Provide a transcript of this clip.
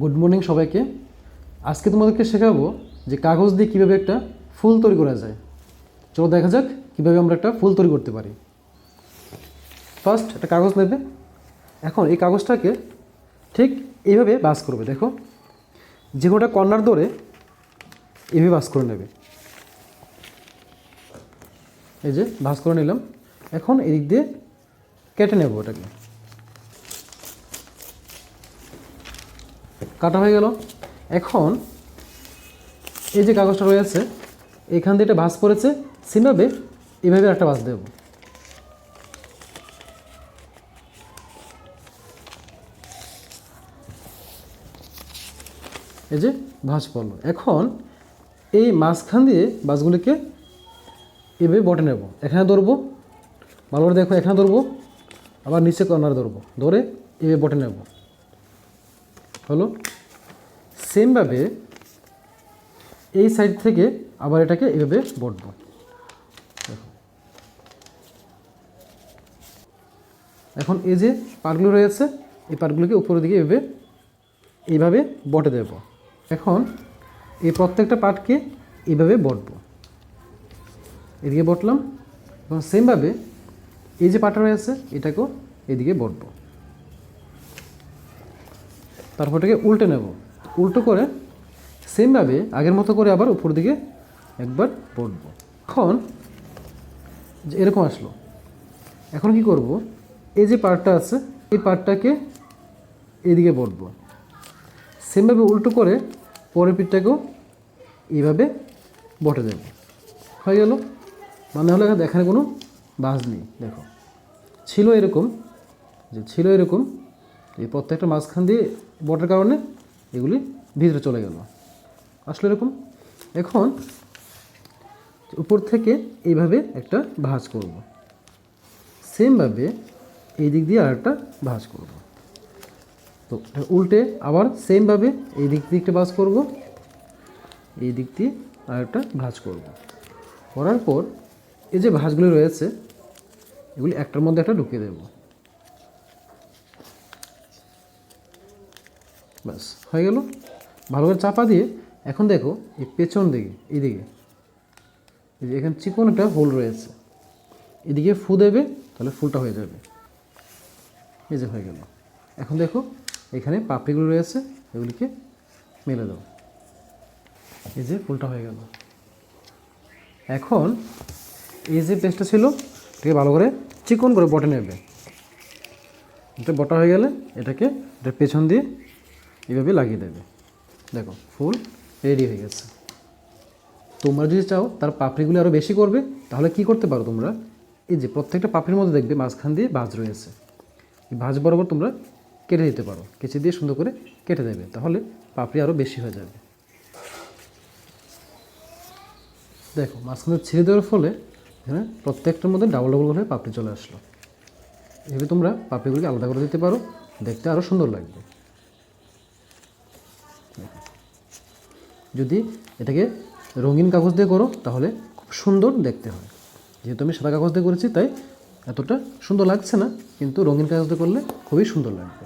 Good morning সবাইকে। আজকে তোমাদেরকে শেখাবো যে কাগজ দিয়ে কীভাবে একটা ফুল তৈরি করা যায়। চলো দেখা যাক কীভাবে আমরা একটা ফুল তৈরি করতে পারি। ফার্স্ট একটা কাগজ নেবে। এখন এই কাগজটাকে ঠিক এইভাবে বাস করবে, দেখো। যে কোনোটা কর্নার ধরে এইভাবে বাস করে নেবে। এই যে ভাঁজ করে নিলাম। এখন এদিক দিয়ে কেটে নেব ওটাকে। কাটা হয়ে গেল। এখন এই যে কাগজটা রয়েছে, এখান দিয়ে একটা ভাঁজ পড়েছে সেমভাবে এভাবে একটা ভাঁজ দেব। এই যে ভাঁজ পড়ল। এখন এই মাঝখান দিয়ে বাসগুলিকে এভাবে বটে নেব। এখানে ধরবো, ভালো করে দেখো, এখানে ধরবো, আবার নিচে কর্নার ধরবো। ধরে এভাবে বটে নেব। হলো সেমভাবে এই সাইড থেকে আবার এটাকে এভাবে বটবো। এখন এই যে পার্টগুলো রয়েছে, এই পার্টগুলোকে উপরের দিকে এভাবে, এইভাবে বটে দেব। এখন এই প্রত্যেকটা পার্টকে এইভাবে বটবো। এদিকে বটলাম। এবং সেমভাবে এই যে পাটা রয়েছে, এটাকেও এদিকে বটবো। তারপর এটাকে উল্টে নেব। উল্টো করে সেমভাবে আগের মতো করে আবার উপর দিকে একবার বটবো এখন যে এরকম আসলো। এখন কি করব? এই যে পার্টটা আছে, এই পার্টটাকে এদিকে বটবো সেমভাবে উল্টো করে পরের পিঠটাকেও এইভাবে বটে দেব। হয়ে গেল? মানে হলো এখানে এখানে কোনো বাস নেই। দেখো, ছিল এরকম, যে ছিল এরকম এই প্রত্যেকটা মাঝখান দিয়ে বটের কারণে এগুলি ভিতরে চলে গেল। আসলে এরকম। এখন উপর থেকে এইভাবে একটা ভাঁজ করব। সেমভাবে এই দিক দিয়ে আরেকটা ভাঁজ করব। তো উল্টে আবার সেমভাবে এই দিক দিয়ে একটা ভাঁজ করব। এই দিক দিয়ে আরেকটা ভাঁজ করব। করার পর এই যে ভাঁজগুলি রয়েছে, এগুলি একটার মধ্যে একটা ঢুকিয়ে দেব। ব্যাস, হয়ে গেল। ভালো করে চাপা দিয়ে এখন দেখো এই পেছন দিকে, এইদিকে। এই যে এখানে চিকন একটা হোল রয়েছে। এদিকে ফু দেবে, তাহলে ফুলটা হয়ে যাবে। এই যে হয়ে গেল। এখন দেখো এখানে পাপড়িগুলো রয়েছে, এগুলিকে মেলে দাও এই যে ফুলটা হয়ে গেল। এখন এই যে পেস্টটা ছিল, এটাকে ভালো করে চিকন করে বটে নেবে। এটা বটা হয়ে গেলে এটাকে এটা পেছন দিয়ে এইভাবে লাগিয়ে দেবে। দেখো ফুল রেডি হয়ে গেছে। তোমরা যদি চাও, তার পাপড়িগুলি আরও বেশি করবে, তাহলে কি করতে পারো তোমরা? এই যে প্রত্যেকটা পাপড়ির মধ্যে দেখবে মাঝখান দিয়ে ভাঁজ রয়েছে। ভাঁজ বরাবর তোমরা কেটে দিতে পারো। কেচে দিয়ে সুন্দর করে কেটে দেবে, তাহলে পাপড়ি আরও বেশি হয়ে যাবে। দেখো, মাঝখানে ছেড়ে দেওয়ার ফলে এখানে প্রত্যেকটার মধ্যে ডাবল ডাবল করে পাপড়ি চলে আসলো। এভাবে তোমরা পাপড়িগুলিকে আলাদা করে দিতে পারো, দেখতে আরও সুন্দর লাগবে। যদি এটাকে রঙিন কাগজ দিয়ে করো, তাহলে খুব সুন্দর দেখতে হয়। যেহেতু আমি সাদা কাগজ দিয়ে করেছি, তাই এতটা সুন্দর লাগছে না, কিন্তু রঙিন কাগজ দিয়ে করলে খুবই সুন্দর লাগবে।